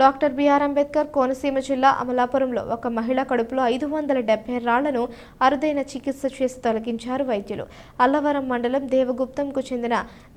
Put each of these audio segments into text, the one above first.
Doctor BR Ambedkar Konaseema జిల్లా అమలాపురంలో ఒక మహిళ కడుపులో ఐదు వందల డెబ్బై రాళ్ళను అరుదైన చికిత్స చేసి తొలగించారు వైద్యులు. అల్లవరం మండలం దేవగుప్తంకు చెందిన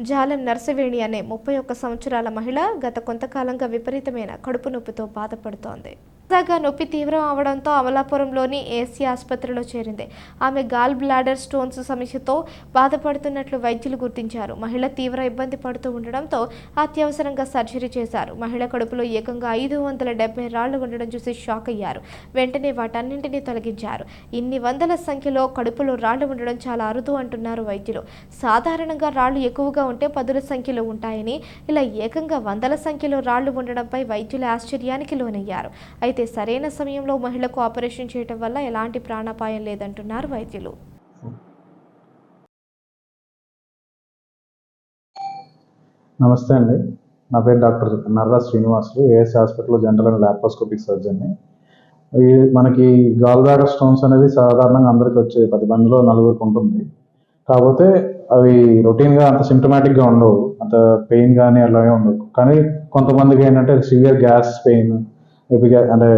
జాలం నర్సవేణి అనే ముప్పై ఒక్క సంవత్సరాల మహిళ గత కొంతకాలంగా విపరీతమైన కడుపు నొప్పితో బాధపడుతోంది. తాజాగా నొప్పి తీవ్రం అవడంతో అమలాపురంలోని ఏసీ ఆసుపత్రిలో చేరింది. ఆమె గాల్ బ్లాడర్ స్టోన్స్ సమస్యతో బాధపడుతున్నట్లు వైద్యులు గుర్తించారు. మహిళ తీవ్ర ఇబ్బంది పడుతూ ఉండడంతో అత్యవసరంగా సర్జరీ చేశారు. మహిళ కడుపులో ఏకంగా ఐదు వందల డెబ్బై రాళ్ళు ఉండడం చూసి షాక్ అయ్యారు. వెంటనే వాటన్నింటినీ తొలగించారు. ఇన్ని వందల సంఖ్యలో కడుపులో రాళ్ళు ఉండడం చాలా అరుదు అంటున్నారు వైద్యులు. సాధారణంగా రాళ్ళు ఎక్కువగా ఉంటే పదుల సంఖ్యలో ఉంటాయని ఇలా ఏకంగా వందల సంఖ్యలో రాళ్ళు ఉండడంపై వైద్యులు ఆశ్చర్యానికి లోనయ్యారు. అయితే సరైన సమయంలో మహిళకు ఆపరేషన్ చేయడం వల్ల ఎలాంటి ప్రాణాపాయం లేదంటున్నారు వైద్యులు. నమస్తే అండి. నా పేరు డాక్టర్ నర్రా శ్రీనివాసులు ఏఎస్ హాస్పిటల్లో జనరల్ అండ్ లాప్రోస్కోపిక్ సర్జన్ని ఈ మనకి గాల్బ్లాడర్ స్టోన్స్ అనేది సాధారణంగా అందరికి వచ్చే పది మందిలో నలుగురికి ఉంటుంది. కాకపోతే అవి రొటీన్గా అంత సిమ్టమాటిక్గా ఉండవు. అంత పెయిన్ కానీ అలాగే ఉండవు. కానీ కొంతమందికి ఏంటంటే సివియర్ గ్యాస్ పెయిన్ ఎపిగా అంటే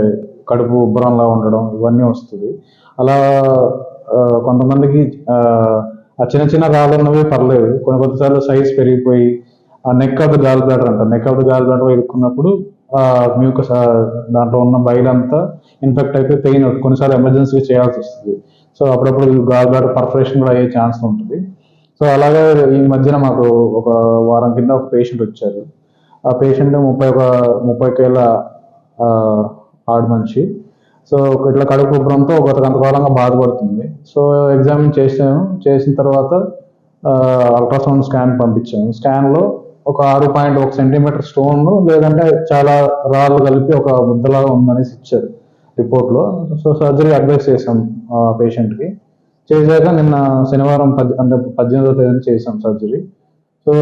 కడుపు ఉబ్బరంలా ఉండడం ఇవన్నీ వస్తుంది. అలా కొంతమందికి ఆ చిన్న చిన్న రాళ్ళు ఉన్నవి పర్లేదు. కొన్ని కొన్నిసార్లు సైజ్ పెరిగిపోయి ఆ neck of the gallbladder అంట neck of the gallbladder ఇరుక్కున్నప్పుడు ఆ దాంట్లో ఉన్న బయలు అంతా ఇన్ఫెక్ట్ అయిపోయి పెయిన్ కొన్నిసార్లు ఎమర్జెన్సీ చేయాల్సి వస్తుంది. సో అప్పుడప్పుడు గాల్ బ్లాడర్ పర్ఫరేషన్ కూడా అయ్యే ఛాన్స్ ఉంటుంది. సో అలాగే ఈ మధ్యన మాకు ఒక వారం కింద ఒక పేషెంట్ వచ్చారు. ఆ పేషెంట్ ముప్పై ఒక ముప్పై కేళ్ళ ఆడ మనిషి. సో ఇట్లా కడుపు ఉబ్బరంతో గత కొంతకాలంగా బాధపడుతుంది. సో ఎగ్జామిన్ చేసాము చేసిన తర్వాత అల్ట్రాసౌండ్ స్కాన్ పంపించాము స్కాన్లో ఒక ఆరు పాయింట్ ఒక సెంటీమీటర్ స్టోన్ లేదంటే చాలా రాళ్ళు కలిపి ఒక ముద్దలాగా ఉందనేసి ఇచ్చారు రిపోర్ట్లో. సో సర్జరీ అడ్వైస్ చేసాం పేషెంట్కి. చేశాక నిన్న శనివారం పద్ అంటే పద్దెనిమిదో తేదీన చేసాం సర్జరీ. సో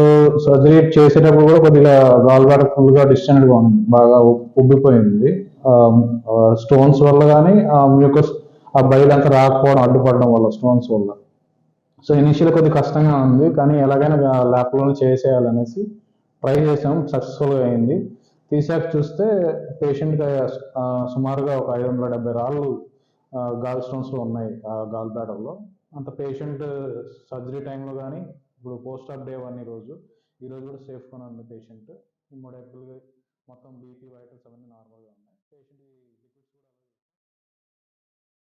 సర్జరీ చేసేటప్పుడు కూడా కొద్దిగా గాల్ బ్లాడర్ ఫుల్గా డిస్టెంట్గా ఉంది. బాగా ఉబ్బిపోయింది. స్టోన్స్ వల్ల కానీ మీకు ఆ బయలు అంతా రాకపోవడం అడ్డుపడడం వల్ల స్టోన్స్ వల్ల. సో ఇనిషియల్ కొద్దిగా కష్టంగా ఉంది. కానీ ఎలాగైనా ల్యాప్లోనే చేసేయాలనేసి ట్రై చేసాం. సక్సెస్ఫుల్గా అయింది. తీసాక చూస్తే పేషెంట్కి సుమారుగా ఒక ఐదు వందల డెబ్బై రాళ్ళు గాల్ స్టోన్స్లో ఉన్నాయి ఆ గాల్ బ్లాడర్లో అంత పేషెంట్ సర్జరీ టైంలో కానీ పోస్ట్ ఆఫ్ డే వన్ ఈరోజు. రోజు కూడా సేఫ్గానే ఉంది పేషెంట్ మూడు ఏప్రిల్ మొత్తం బీపీ వైటల్స్ అవన్నీ నార్మల్గా ఉన్నాయి. పేషెంట్